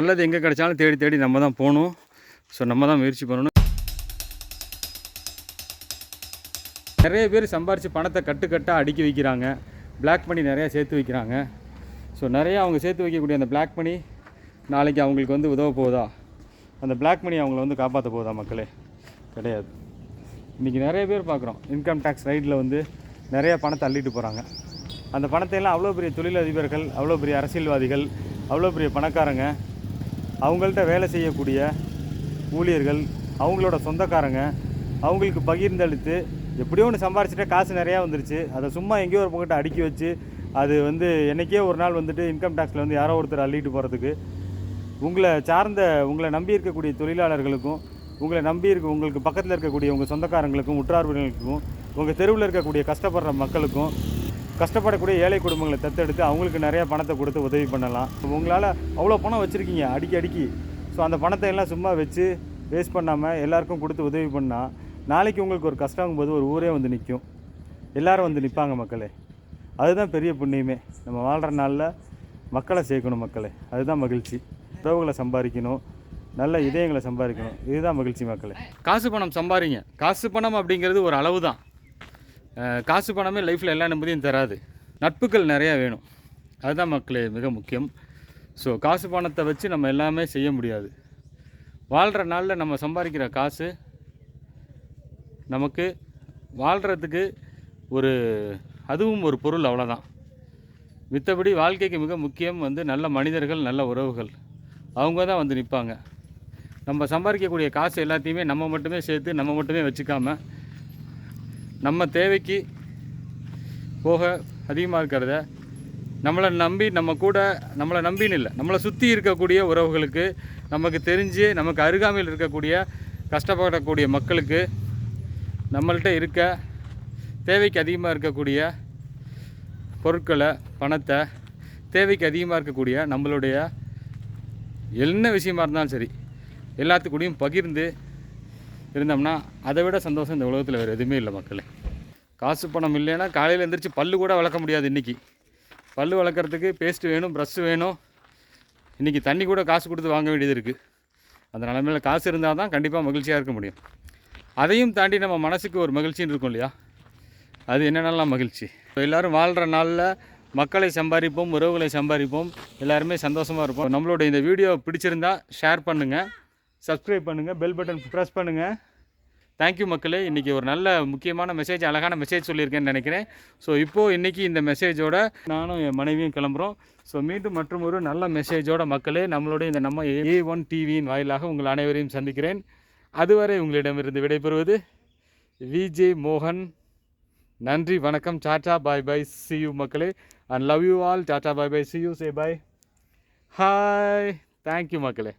நல்லது எங்கே கிடைச்சாலும் தேடி தேடி நம்ம தான் போகணும். ஸோ நம்ம தான் முயற்சி பண்ணணும். நிறைய பேர் சம்பாரித்து பணத்தை கட்டுக்கட்டாக அடுக்கி வைக்கிறாங்க. பிளாக் பண்ணி நிறையா சேர்த்து வைக்கிறாங்க. ஸோ நிறையா அவங்க சேர்த்து வைக்கக்கூடிய அந்த பிளாக் பண்ணி நாளைக்கு அவங்களுக்கு வந்து உதவ போகுதா? அந்த பிளாக் மணி அவங்கள வந்து காப்பாற்ற போகுதா மக்களே? கிடையாது. இன்றைக்கி நிறைய பேர் பார்க்குறோம். இன்கம் டேக்ஸ் ரைட்டில் வந்து நிறையா பணத்தை அள்ளிட்டு போகிறாங்க அந்த பணத்தையெல்லாம் அவ்வளோ பெரிய தொழிலதிபர்கள் அவ்வளோ பெரிய அரசியல்வாதிகள் அவ்வளோ பெரிய பணக்காரங்க அவங்கள்ட்ட வேலை செய்யக்கூடிய ஊழியர்கள் அவங்களோட சொந்தக்காரங்க அவங்களுக்கு பகிர்ந்தளித்து எப்படியோ ஒன்று சம்பாரிச்சிட்டா காசு நிறையா வந்துருச்சு. அதை சும்மா எங்கேயோ ஒரு பக்கத்தை அடுக்கி வச்சு அது வந்து என்றைக்கே ஒரு நாள் வந்துட்டு இன்கம் டேக்ஸில் வந்து யாரோ ஒருத்தர் அள்ளிட்டு போகிறதுக்கு உங்களை சார்ந்த உங்களை நம்பி இருக்கக்கூடிய தொழிலாளர்களுக்கும் உங்களை நம்பி இருக்க உங்களுக்கு பக்கத்தில் இருக்கக்கூடிய உங்கள் சொந்தக்காரங்களுக்கும் உற்றார்களுக்கும் உங்கள் தெருவில் இருக்கக்கூடிய கஷ்டப்படுற மக்களுக்கும் கஷ்டப்படக்கூடிய ஏழை குடும்பங்களை தத்தெடுத்து அவங்களுக்கு நிறைய பணத்தை கொடுத்து உதவி பண்ணலாம். உங்களால் அவ்வளோ பணம் வச்சுருக்கீங்க அடிக்கி அடிக்கி. ஸோ அந்த பணத்தை எல்லாம் சும்மா வச்சு வேஸ்ட் பண்ணாமல் எல்லாருக்கும் கொடுத்து உதவி பண்ணால் நாளைக்கு உங்களுக்கு ஒரு கஷ்டங்கும் போது ஒரு ஊரே வந்து நிற்கும் எல்லாரும் வந்து நிற்பாங்க மக்களே. அதுதான் பெரிய புண்ணியமே. நம்ம வாழ்கிற நாளில் மக்களை சேர்க்கணும் மக்களே. அதுதான் மகிழ்ச்சி. உறவுகளை சம்பாதிக்கணும். நல்ல இதயங்களை சம்பாதிக்கணும். இதுதான் மகிழ்ச்சி மக்களே. காசு பணம் சம்பாதிங்க காசு பணம் அப்படிங்கிறது ஒரு அளவு தான் காசு பணமே லைஃப்பில் எல்லா நிம்மதியும் தராது. நட்புகள் நிறையா வேணும். அதுதான் மக்களே மிக முக்கியம். ஸோ காசு பணத்தை வச்சு நம்ம எல்லாமே செய்ய முடியாது. வாழ்கிற நாளில் நம்ம சம்பாதிக்கிற காசு நமக்கு வாழ்கிறதுக்கு ஒரு அதுவும் ஒரு பொருள் அவ்வளோதான் மித்தபடி வாழ்க்கைக்கு மிக முக்கியம் வந்து நல்ல மனிதர்கள் நல்ல உறவுகள். அவங்க தான் வந்து நிற்பாங்க நம்ம சம்பாதிக்கக்கூடிய காசு எல்லாத்தையுமே நம்ம மட்டுமே சேர்த்து நம்ம மட்டுமே வச்சுக்காமல் நம்ம தேவைக்கு போக அதிகமாக இருக்கிறத நம்மளை நம்பி நம்ம கூட நம்மளை நம்பின்னு இல்லை. நம்மளை சுற்றி இருக்கக்கூடிய உறவுகளுக்கு நமக்கு தெரிஞ்சு நமக்கு அருகாமையில் இருக்கக்கூடிய கஷ்டப்படக்கூடிய மக்களுக்கு நம்மள்கிட்ட இருக்க தேவைக்கு அதிகமாக இருக்கக்கூடிய பொருட்களை பணத்தை தேவைக்கு அதிகமாக இருக்கக்கூடிய நம்மளுடைய என்ன விஷயமா இருந்தாலும் சரி எல்லாத்துக்கூடயும் பகிர்ந்து இருந்தோம்னா அதை விட சந்தோஷம் இந்த உலகத்தில் வேறு எதுவுமே இல்லை மக்களே. காசு பணம் இல்லைன்னா காலையில் எழுந்திரிச்சு பல்லு கூட வளர்க்க முடியாது இன்றைக்கி பல்லு வளர்க்குறதுக்கு பேஸ்ட் வேணும் ப்ரஷ்ஷு வேணும். இன்றைக்கி தண்ணி கூட காசு கொடுத்து வாங்க வேண்டியது இருக்குது அந்த நிலமையில காசு இருந்தால் தான் கண்டிப்பாக மகிழ்ச்சியாக இருக்க முடியும். அதையும் தாண்டி நம்ம மனசுக்கு ஒரு மகிழ்ச்சின்னு இருக்கும் இல்லையா? அது என்னென்னலாம் மகிழ்ச்சி? இப்போ எல்லோரும் வாழ்கிற நாளில் மக்களை சம்பாதிப்போம் உறவுகளை சம்பாதிப்போம் எல்லாருமே சந்தோஷமாக இருப்போம். நம்மளோட இந்த வீடியோ பிடிச்சிருந்தா ஷேர் பண்ணுங்கள் சப்ஸ்கிரைப் பண்ணுங்கள் பெல் பட்டன் ப்ரெஸ் பண்ணுங்கள் தேங்க்யூ மக்களே. இன்றைக்கி ஒரு நல்ல முக்கியமான மெசேஜ் அழகான மெசேஜ் சொல்லியிருக்கேன்னு நினைக்கிறேன். ஸோ இப்போது இன்றைக்கி இந்த மெசேஜோட நானும் என் மனைவியும் கிளம்புறோம். ஸோ மீண்டும் மற்றும் ஒரு நல்ல மெசேஜோட மக்களே நம்மளுடைய இந்த நம்ம ஏ ஒன் டிவியின் வாயிலாக உங்கள் அனைவரையும் சந்திக்கிறேன். அதுவரை உங்களிடமிருந்து விடைபெறுவது விஜே மோகன் நன்றி வணக்கம். Tata bye bye. See you மக்களே. And love you all tata bye bye. See you say bye hi thank you மக்களே.